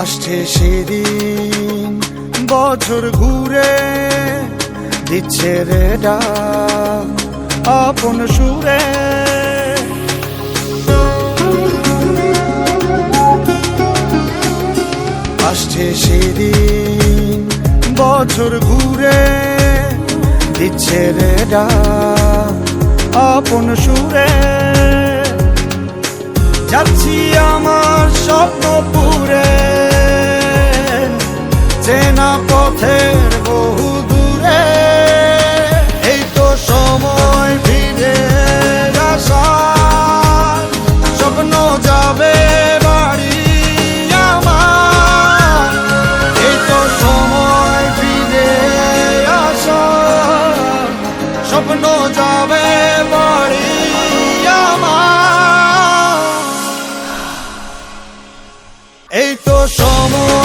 আসছে সেদিন, বছর ঘুরে দিচ্ছে রে আপন সুরে। আসছে সেদিন, বছর ঘুরে দিচ্ছে রে ডাক আপন সুরে। চেনা পথের বহু দূরে, এই তো সময় ফিরে স্বপ্ন যাবে বাড়ি সময় স্বপ্ন যাবে বাড়ি এই তো সময়